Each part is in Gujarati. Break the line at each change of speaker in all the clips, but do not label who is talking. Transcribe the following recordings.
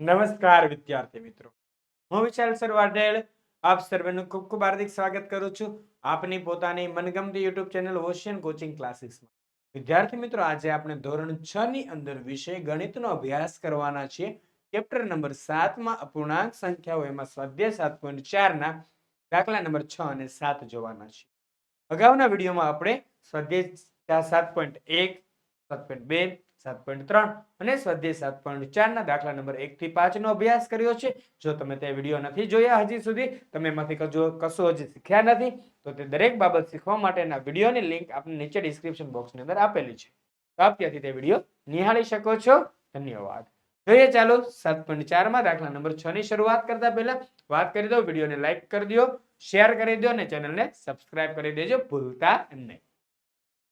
નમસ્કાર, વિદ્યાર્થી મિત્રો. હું વિશાલ સર વાઢેલ આપ સર્વેનું ખૂબ ખૂબ હાર્દિક સ્વાગત કરું છું આપની પોતાની મનગમતી યુટ્યુબ ચેનલ ઓશિયન કોચિંગ ક્લાસીસમાં. વિદ્યાર્થી મિત્રો, આજે આપણે ધોરણ છ ની અંદર વિષય ગણિતનો અભ્યાસ કરવાના છીએ. ચેપ્ટર નંબર સાતમાં અપૂર્ણાંક સંખ્યાઓ, એમાં સ્વાધ્યાય સાત પોઈન્ટ ચારના, દાખલા નંબર છ અને સાત જોવાના છે અગાઉના વિડીયોમાં આપણે સ્વાધ્યાય સાત પોઈન્ટ એક, સાત પોઈન્ટ બે સાત પોઈન્ટ ત્રણ અને સ્વાધ્યાય સાત પોઈન્ટ ચારના દાખલા નંબર એક થી પાંચ નો અભ્યાસ કર્યો છે. જો તમે તે વીડિયો નથી જોયા હજી સુધી, તમે એમાંથી કશું હજી શીખ્યા નથી, તો તે દરેક બાબત શીખવા માટેના વિડીયોની લિંક આપણે નીચે ડિસ્ક્રિપ્શન બોક્સની અંદર આપેલી છે. તો આપ ત્યાંથી તે વીડિયો નિહાળી શકો છો. ધન્યવાદ. જોઈએ ચાલો, સાત પોઈન્ટ ચારમાં દાખલા નંબર છ ની શરૂઆત કરતા પહેલા વાત કરી દો, વિડીયોને લાઈક કરી દો, શેર કરી દો અને ચેનલને સબસ્ક્રાઇબ કરી દેજો ભૂલતા નહીં.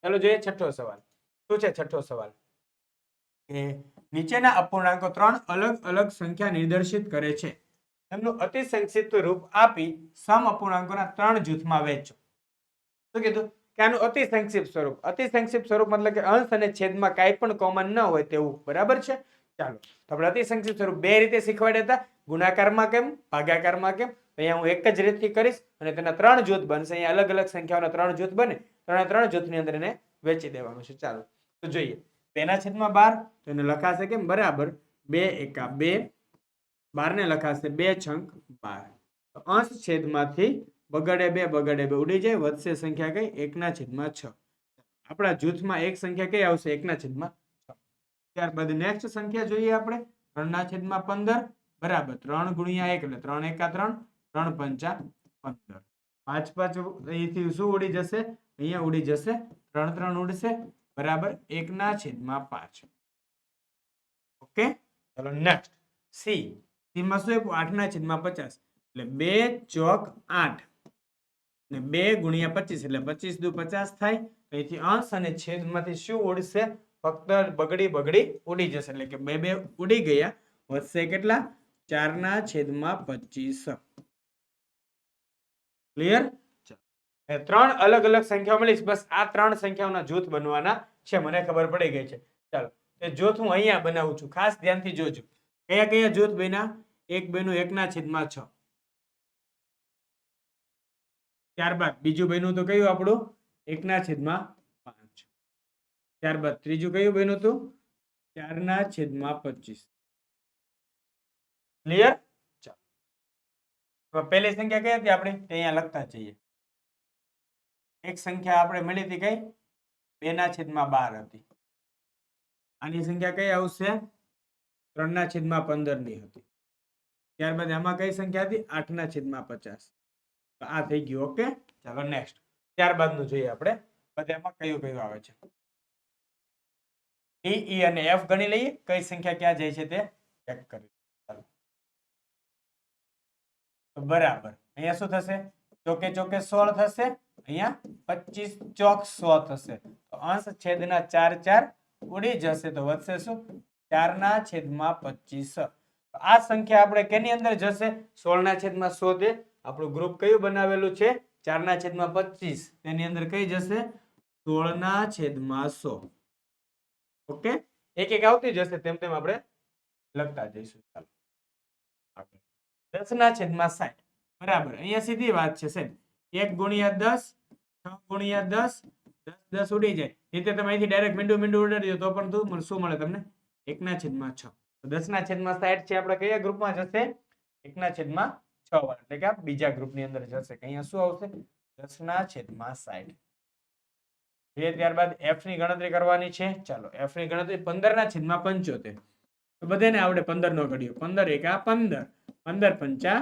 ચાલો જોઈએ છઠ્ઠો સવાલ. શું છે છઠ્ઠો સવાલ? કે નીચેના અપૂર્ણાંકો ત્રણ અલગ અલગ સંખ્યા નિર્દેશિત કરે છે. એમનું અતિ સંક્ષિપ્ત રૂપ આપી સમ અપૂર્ણાંકોના ત્રણ જૂથમાં વહેંચો. શું કીધું? કે આનું અતિ સંક્ષિપ્ત સ્વરૂપ. અતિ સંક્ષિપ્ત સ્વરૂપ મતલબ કે અંશ અને છેદમાં કાંઈ પણ કોમન ન હોય તેવું. બરાબર છે? ચાલો. તો આપણે અતિ સંક્ષિપ્ત સ્વરૂપ બે રીતે શીખવાડ્યા હતા. ગુણાકારમાં કેમ? ભાગાકારમાં કેમ? અહીંયા હું એક જ રીતથી કરીશ અને તેના ત્રણ જૂથ બનશે. અહીંયા અલગ અલગ સંખ્યાઓના ત્રણ જૂથ બને. ત્રણે ત્રણ જૂથની અંદર એને વેચી દેવાનું છે. ચાલો. તો જોઈએ. બેના છેદમાં બાર, તો એને લખાશે કેમ? બરાબર. બે એકા બે, બારને લખાશે બે છંક બાર. અંશ છેદમાંથી બગડે બે બગડે બે, ઉડી જાય, વધશે સંખ્યા કઈ? એકના છેદમાં છ. આપણા જૂથમાં એક સંખ્યા કઈ આવશે? એકના છેદમાં છ. ત્યારબાદ નેક્સ્ટ સંખ્યા જોઈએ આપણે. ત્રણના છેદમાં પંદર. બરાબર. ત્રણ ગુણ્યા એક એટલે ત્રણ એકા ત્રણ ત્રણ પંચા પંદર. પાંચ પાંચ, અહીંથી શું ઉડી જશે? અહીંયા ઉડી જશે. ત્રણ ત્રણ ઉડશે. બરાબર? એકના છેદમાં પાંચ. ઓકે? ચલો નેક્સ્ટ સી. સીમાં શું આપ્યું? આઠના છેદમાં પચાસ. એટલે બે ચોક આઠ. ને બે ગુણ્યા પચીસ. એટલે પચીસ દુ પચાસ થાય. એથી અંશ અને છેદમાંથી શું ઉડશે? ફક્ત બગડી બગડી ઉડી જશે. એટલે કે બે બે ઉડી ગયા. વધશે કેટલા? ચારના છેદમાં પચીસ. ક્લિયર? ત્રણ અલગ અલગ સંખ્યાઓ મળીશ. બસ આ ત્રણ સંખ્યાઓના જૂથ બનવાના છે. મને ખબર પડી ગઈ છે. ચાલો એ જૂથ હું અહીંયા બનાવું છું. ખાસ ધ્યાનથી જોજો. કયા કયા જૂથ બેના એક બેનું એકના છેદમાં છ. ત્યારબાદ બીજું બહેનું તો કયું આપણું? એકના છેદમાં પાંચ. ત્યારબાદ ત્રીજું કયું બહેનું હતું? ચારના છેદમાં પચીસ. ક્લિયર? ચાલો. પહેલી સંખ્યા કઈ હતી આપણે? અહીંયા લખતા જઈએ. એક સંખ્યા આપણે મળી હતી કઈ? બે ના છેદમાં બાર હતી. આની સંખ્યા કઈ આવશે? ત્રણ ના છેદમાં પંદરની હતી. ત્યારબાદ આમાં કઈ સંખ્યા હતી? આઠ ના છેદમાં પચાસ. તો આ થઈ ગયું, ઓકે? ચાલો નેક્સ્ટ ત્યારબાદનું જોઈએ આપણે. બધામાં કયું કયું આવે છે? ઈ ઈ અને એફ ગણી લઈએ. કઈ સંખ્યા ક્યાં જાય છે તે ચેક કરી ચાલો. બરાબર. અહીંયા શું થશે? ચોકે ચોકે સોળ થશે. અહીંયા પચીસ ચોક સો થશે. તો અંશ છેદના ચાર ચાર ઉડી જશે. તો વધશે શું? ચારના છેદમાં પચીસ. આ સંખ્યા આપણે કેની અંદર જશે? સોળના છેદમાં સો તે આપણું ગ્રુપ કયું બનાવેલું છે? ચારના છેદમાં પચીસ. તેની અંદર કઈ જશે? સોળના છેદમાં સો. ઓકે? એક એક આવતી જશે. તેમ તેમ આપણે લખતા જઈશું. ચાલો. દસના છેદમાં સાઠ. બરાબર. અહીંયા સીધી વાત છે સાહેબ એક ગુણ્યા દસ, છ ગુણ્યા દસ દસ દસ ઉડી જાય. રીતે તમે અહીંથી ડાયરેક્ટ મીંડું મીંડું ઉડાડી દો તો પણ તું શું મળે તમને? એકના છેદમાં છ. તો દસના છેદમાં સાઠ છે, આપણે કયા ગ્રુપમાં જશે? એકના છેદમાં છ વાર એટલે કે આ બીજા ગ્રુપની અંદર જશે અહીંયા શું આવશે? દસના છેદમાં સાઠ. એ ત્યારબાદ એફની ગણતરી કરવાની છે. ચાલો એફની ગણતરી પંદર ના છેદમાં પંચોતેર. તો બધાને આવડે પંદર નો ઘડ્યો. પંદર એકા પંદર. પંદર પંચા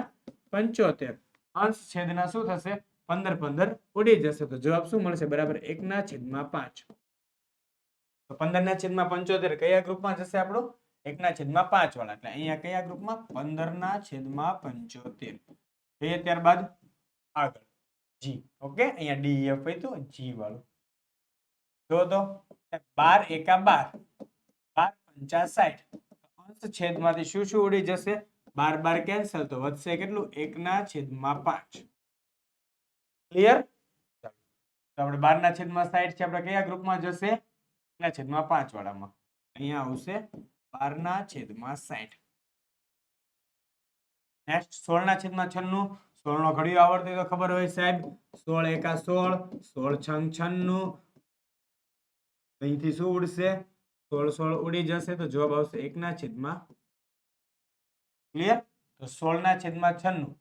પંચોતેર. અંશ છેદના શું થશે? પંદર પંદર ઉડી જશે. તો જવાબ શું મળશે? બરાબર એકના છેદમાં પાંચ. તો પંદર ના છેદમાં પંચોતેર કયા ગ્રુપમાં જશે આપણું? એકના છેદમાં પાંચ વાળા. એટલે અહીંયા કયા ગ્રુપમાં? પંદર ના છેદમાં પંચોતેર. જોઈએ ત્યારબાદ આગળ. જી. ઓકે? અહીંયા ડી એફ તો જી વાળું. જો તો. બાર એકા બાર. બાર પંચા સાઠ અંશ છેદમાંથી શું શું ઉડી જશે? બાર બાર કેન્સલ તો વધશે કેટલું? એકના છેદમાં પાંચ. ક્લિયર તો આપણે બાર ના છેદમાં સાઈઠ છે, આપણે કયા ગ્રુપમાં જશે? એકના છેદમાં પાંચ વાળામાં. અહીંયા આવશે બાર ના છેદમાં સાઈઠ. નેક્સ્ટ સોળ ના છેદમાં છન્નું. સોળ નો ઘડિયો આવડતો તો ખબર હોય સાહેબ. સોળ એકા સોળ સોળ છંગ છન્નું. અહીંથી શું ઉડશે? સોળ સોળ ઉડી જશે તો જવાબ આવશે એકના છેદમાં ક્લિયર તો સોળ ના છેદમાં છન્નું.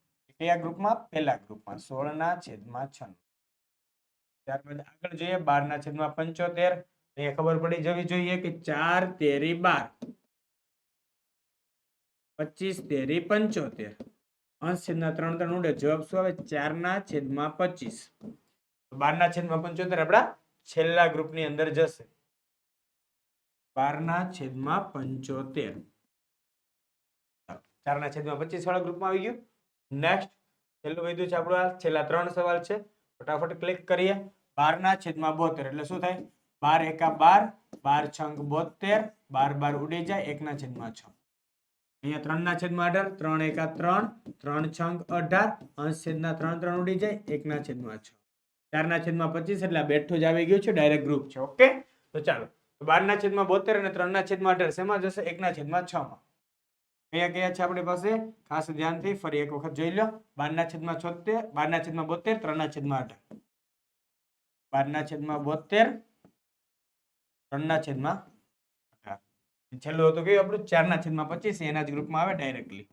કયા ગ્રુપમાં? પહેલા ગ્રુપમાં. સોળ ના છેદમાં છન્નું. ત્યારબાદ આગળ જોઈએ બાર ના છેદમાં પંચોતેર. એ ખબર પડી જવી જોઈએ કે ચાર તેરી બાર. પચીસ તેરી પંચોતેર. અંશ છેદના ત્રણ ત્રણ ઉડે. જવાબ શું આવે? ચાર ના છેદમાં પચીસ. બાર ના છેદમાં પંચોતેર આપણા છેલ્લા ગ્રુપની અંદર જશે. બારના છેદમાં પંચોતેર. ચાર ના છેદમાં પચીસ વાળા ગ્રુપમાં આવી ગયું. નેક્સ્ટ છેલ્લું વધ્યું છે આપણું આ. છેલ્લા ત્રણ સવાલ છે. ફટાફટ ક્લિક કરીએ. બાર ના છેદમાં બોતેર, એટલે શું થાય? બાર એકા બાર બાર છંગ બોતેર, બાર બાર ઉડી જાય, એકના છેદમાં છ. અહીંયા ત્રણ ના છેદમાં અઢાર, ત્રણ એકા ત્રણ ત્રણ છંગ અઢાર, અંશ છેદના ત્રણ ત્રણ ઉડી જાય, એકના છેદમાં છ. ચાર ના છેદમાં પચીસ, એટલે બેઠું જ આવી ગયું છે ડાયરેક્ટ ગ્રુપ છે ઓકે તો ચાલો. તો બાર ના છેદમાં બોતેર અને ત્રણ ના છેદમાં અઢાર, શેમાં જશે? એકના છેદમાં છ માં કયા કયા છે આપણી પાસે? ખાસ ધ્યાનથી ફરી એક વખત જોઈ લો. બાર ના છેદમાં છોતેર બાર ના છેદમાં બોતેર ત્રણ ના છેદમાં અઢાર બાર ના છેદમાં બોતેર ત્રણ ના છેદમાં અઢાર છેલ્લું હતું કયું આપણું ચાર ના છેદમાં પચીસ, એના જ ગ્રુપમાં આવે ડાયરેક્ટલી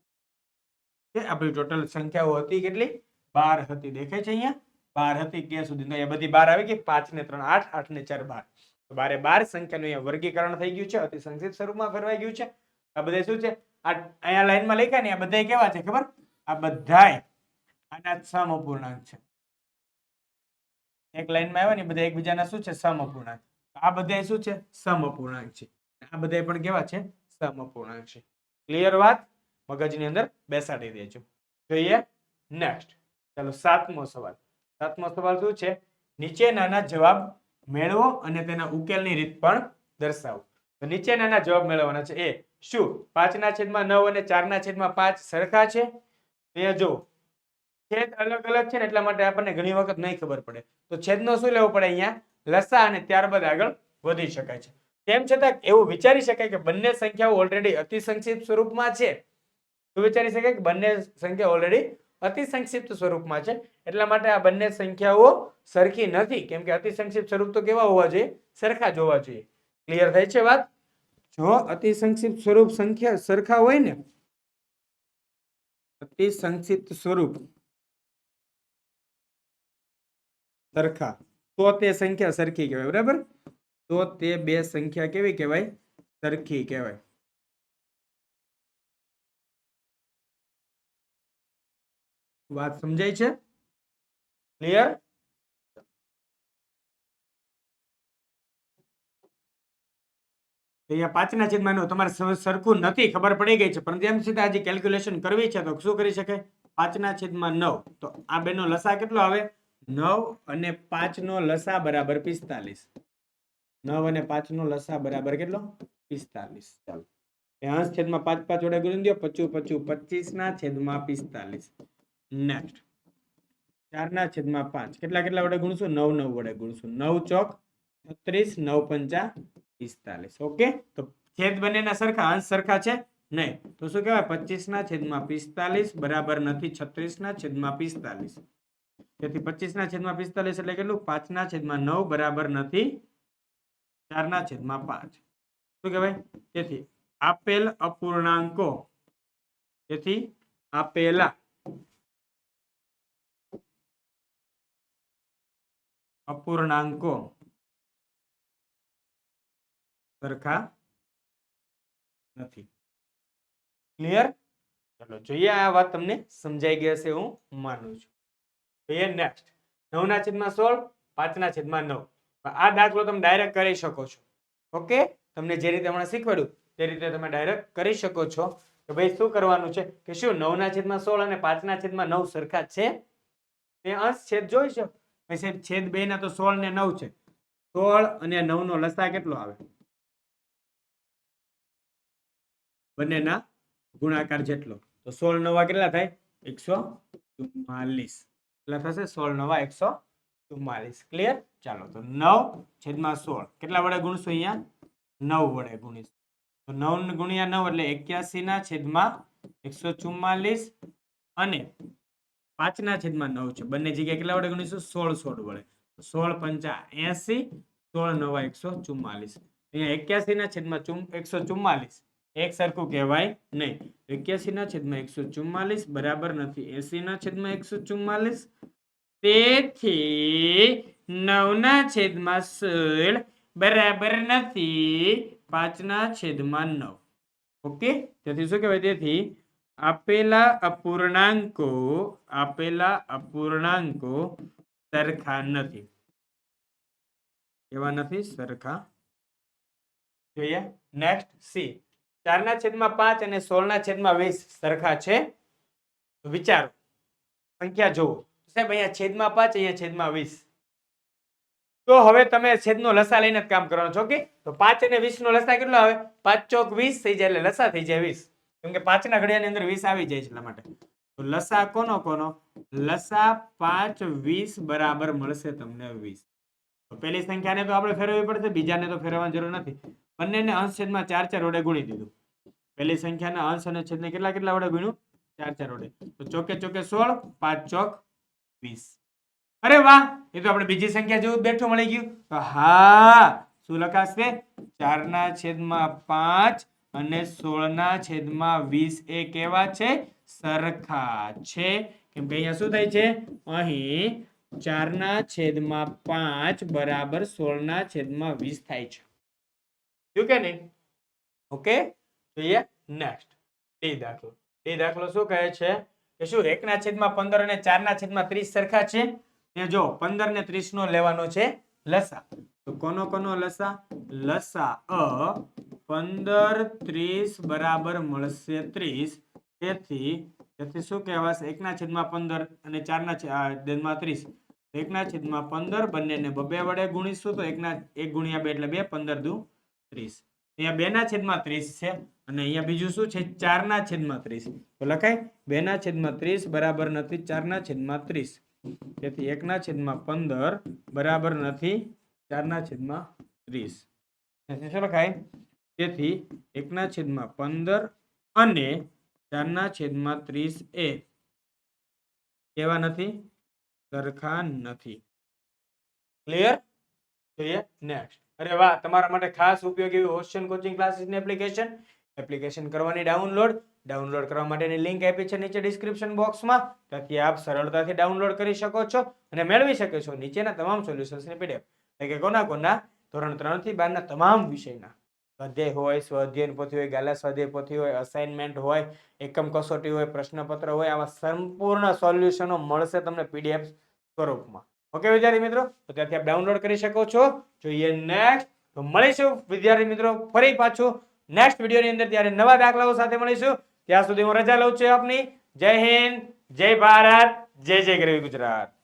કે આપણી ટોટલ સંખ્યાઓ હતી કેટલી? બાર હતી. દેખાય છે અહીંયા? બાર હતી ક્યાં સુધી. તો અહીંયા બધી બાર આવી ગઈ. પાંચ ને ત્રણ આઠ આઠ ને ચાર બાર. તો બારે બાર સંખ્યાનું અહીંયા વર્ગીકરણ થઈ ગયું છે. અતિ સંક્ષિપ્ત સ્વરૂપમાં ફેરવાઈ ગયું છે. આ બધા શું છે? આ અહીંયા લાઈનમાં લખ્યા ને, આ બધા કેવા છે ખબર? આ બધાય આના સમ સમઅપૂર્ણાંક છે. એક લાઈનમાં આવ્યા ને બધા એકબીજાના શું છે? સમઅપૂર્ણાંક આ બધા શું છે? સમઅપૂર્ણાંક છે. આ બધા પણ કેવા છે? સમઅપૂર્ણાંક છે. ક્લિયર વાત? મગજની અંદર બેસાડી દેજો. જોઈએ નેક્સ્ટ ચાલો, સાતમો સવાલ. સાતમો સવાલ શું છે? નીચેનાના જવાબ મેળવો અને તેના ઉકેલની રીત પણ દર્શાવો. તો નીચેનાના જવાબ મેળવવાના છે એ શું? પાંચના છેદમાં નવ અને ચારના છેદમાં પાંચ સરખા છે? અહીંયા જો છેદ અલગ અલગ છે ને એટલા માટે આપણને ઘણી વખત નહીં ખબર પડે. તો છેદનો શું લેવો પડે અહીંયા? લસા અને ત્યારબાદ આગળ વધી શકાય છે. તેમ છતાં એવું વિચારી શકાય કે બંને સંખ્યાઓ ઓલરેડી અતિ સંક્ષિપ્ત સ્વરૂપમાં છે. તો વિચારી શકાય કે બંને સંખ્યા ઓલરેડી અતિ સંક્ષિપ્ત સ્વરૂપમાં છે? એટલા માટે આ બંને સંખ્યાઓ સરખી નથી. કેમ કે અતિ સંક્ષિપ્ત સ્વરૂપ તો કેવા હોવા જોઈએ? સરખા જ હોવા જોઈએ. ક્લિયર થાય છે વાત? જો અતિ સંક્ષિપ્ત સ્વરૂપ સંખ્યા સરખા હોય ને અતિ સંક્ષિપ્ત સ્વરૂપ સરખા. તો તે સંખ્યા સરખી કહેવાય, બરાબર? તો તે બે સંખ્યા કેવી કહેવાય? સરખી કહેવાય. વાત સમજાય છે? ક્લિયર અહીંયા પાંચના છેદમાં નવ તમારે સરખું નથી, ખબર પડી ગઈ છે. પરંતુ તેમ છતાં હજી કેલ્ક્યુલેશન કરવી છે તો શું કરી શકે પાંચના છેદમાં નવ. તો આ બેનો લસા કેટલો આવે? નવ અને પાંચનો લસા બરાબર પિસ્તાલીસ. નવ અને પાંચનો લસા બરાબર કેટલો? પિસ્તાલીસ. ચાલો. અંશ છેદમાં પાંચ પાંચ વડે ગુણી દો પચું પચું પચીસ ના છેદમાં પિસ્તાલીસ. નેક્સ્ટ ચાર ના છેદમાં પાંચ. કેટલા કેટલા વડે ગુણશું? નવ નવ વડે ગુણશું. નવ ચોક છત્રીસ, નવ પંચા પિસ્તાલીસ, ઓકે? તો છેદ બંનેના સરખા, અંશ સરખા છે? નહીં. તો શું કહેવાય? પચીસ ના છેદમાં પિસ્તાલીસ બરાબર નથી છત્રીસ ના છેદમાં પિસ્તાલીસ. તેથી પચીસ ના છેદમાં પિસ્તાલીસ એટલે કેટલું? પાંચ ના છેદમાં નવ બરાબર નથી ચાર ના છેદમાં પાંચ. શું કહેવાય? તેથી આપેલ અપૂર્ણાંકો. તેથી આપેલા અપૂર્ણાંકો. સરખા નથી. ક્લિયર ચલો, જોઈએ આ વાત તમને સમજાઈ ગઈ હશે, હું માનું છું. જોઈએ નેક્સ્ટ નવ ના છેદમાં સોળ પાંચ ના છેદમાં નવ. આ દાખલો તમે ડાયરેક્ટ કરી શકો છો. ઓકે તમને જે રીતે હમણાં શીખવાડ્યું, તે રીતે તમે ડાયરેક્ટ કરી શકો છો. કે ભાઈ, શું કરવાનું છે? કે શું નવ ના છેદમાં સોળ અને પાંચ ના છેદમાં નવ સરખા છે? તે અંશ છેદ ભાઈ સાહેબ, છેદ બે ના તો સોળ ને નવ છે. સોળ અને નવ નો લસા કેટલો આવે? બંનેના ગુણાકાર જેટલો. તો સોળ નવા કેટલા થાય? એકસો ચુમ્માલીસ. કેટલા થશે? સોળ નવા એકસો ચુમ્માલીસ. ક્લિયર ચાલો, તો નવ છેદમાં સોળ. કેટલા વડે ગુણશું અહીંયા? નવ વડે ગુણીશું. તો નવ ગુણ્યા નવ એટલે એક્યાસી ના છેદમાં એકસો ચુમ્માલીસ અને પાંચના છેદમાં નવ છે. બંને જગ્યાએ કેટલા વડે ગણીશું? સોળ સોળ વડે. સોળ પંચા એસી, સોળ નવા એકસો ચુમ્માલીસ. અહીંયા એક્યાસી ના છેદમાં એકસો ચુમ્માલીસ. એક સરખું કહેવાય નહીં. એક્યાસી ના છેદમાં એકસો ચુમ્માલીસ બરાબર નથી. એસી ના છેદમાં એકસો ચુમ્માલીસ. તેથી નવના છેદમાં સોળ બરાબર નથી. પાંચના છેદમાં નવ. ઓકે? તેથી શું કહેવાય? તેથી આપેલા અપૂર્ણાંકો આપેલા અપૂર્ણાંકો સરખા નથી. એવા નથી, સરખા. જોઈએ. નેક્સ્ટ સી ચારના છેદમાં પાંચ અને સોળના છેદમાં વીસ સરખા છે. વિચારો. સંખ્યા જુઓ. સાહેબ, અહીંયા છેદમાં પાંચ, અહીંયા છેદમાં વીસ. તો હવે તમે છેદનો લસા લઈને જ કામ કરવાનો છો કે તો પાંચ અને વીસ નો લસા કેટલો આવે? પાંચ ચોક વીસ થઈ જાય એટલે લસા થઈ જાય વીસ. કેમ કે પાંચના ઘડિયાની અંદર વીસ આવી જાય છે એટલા માટે. તો લસા કોનો કોનો? લસા પાંચ વીસ બરાબર મળશે તમને વીસ. તો પેલી સંખ્યાને તો આપણે ફેરવવી પડશે, બીજાને તો ફેરવવાની જરૂર નથી. બંનેને અંશ છેદમાં ચાર ચાર વડે ગુણી દીધું. પહેલી સંખ્યાના અંશ અને છેદને કેટલા કેટલા વડે ગુણ્યું? ચાર ચાર વડે. તો ચોકે ચોકે સોળ, પાંચ ચોક વીસ. અરે વાહ! એ તો આપણે બીજી સંખ્યા જેવું બેઠું મળી ગયું. તો હા! શું લખાશે? ચારના છેદમાં પાંચ અને સોળના છેદમાં વીસ એ કેવા છે? સરખા છે. કેમ કે અહીંયા શું થાય છે? અહીં ચારના છેદમાં પાંચ બરાબર સોળના છેદમાં વીસ થાય છે. થયું કે નહીં? ઓકે જોઈએ નેક્સ્ટ ડી દાખલો. ડી દાખલો શું કહે છે? કે શું એકના છેદમાં પંદર અને ચારના છેદમાં ત્રીસ સરખા છે? તે જો પંદર ને ત્રીસ નો લેવાનો છે લસા. તો કોનો કોનો લસા? લસા. અ પંદર ત્રીસ બરાબર મળશે ત્રીસ. તેથી તેથી શું કહેવાશે? એકના છેદમાં પંદર અને ચારના છે- આ, છેદમાં ત્રીસ. એકના છેદમાં પંદર બંનેને બબે વડે ગુણીશું તો એકના એક ગુણ્યા બે એટલે બે પંદર દુ ત્રીસ. અહીંયા બે ના છેદમાં ત્રીસ છે અને અહીંયા બીજું શું છે? ચારના છેદમાં ત્રીસ. તો લખાય બે ના છેદમાં ત્રીસ બરાબર નથી, ચારના છેદમાં ત્રીસ. તેથી એકના છેદમાં પંદર બરાબર નથી, ચારના છેદમાં ત્રીસ. શું લખાય? તેથી એકના છેદમાં પંદર અને ચારના છેદમાં ત્રીસ એ કેવા નથી? સરખા નથી. ક્લિયર જોઈએ નેક્સ્ટ અરે વાહ, તમારા માટે ખાસ ઉપયોગી એવી ઓશન કોચિંગ ક્લાસીસની એપ્લિકેશન એપ્લિકેશન કરવાની ડાઉનલોડ ડાઉનલોડ કરવા માટેની લિંક આપી છે નીચે ડિસ્ક્રિપ્શન બોક્સમાં ત્યાંથી આપ સરળતાથી ડાઉનલોડ કરી શકો છો અને મેળવી શકો છો નીચેના તમામ સોલ્યુશન્સની પીડીએફ એટલે કે કોના કોના? ધોરણ ત્રણથી બારના તમામ વિષયના. સ્વાધ્યાય હોય, સ્વાધ્યાયન પોથી હોય, ગાલા સ્વાધ્યાય પોથી હોય અસાઇનમેન્ટ હોય, એકમ કસોટી હોય, પ્રશ્નપત્ર હોય, આવા સંપૂર્ણ સોલ્યુશનો મળશે તમને પીડીએફ સ્વરૂપમાં. ઓકે વિદ્યાર્થી મિત્રો, તો ત્યાંથી આપ ડાઉનલોડ કરી શકો છો. જોઈએ નેક્સ્ટ તો મળીશું, વિદ્યાર્થી મિત્રો, ફરી પાછું નેક્સ્ટ વિડીયોની અંદર. ત્યારે નવા દાખલાઓ સાથે મળીશું. ત્યાં સુધી હું રજા લઉં છું આપની. જય હિન્દ, જય ભારત, જય જય ગરવી ગુજરાત.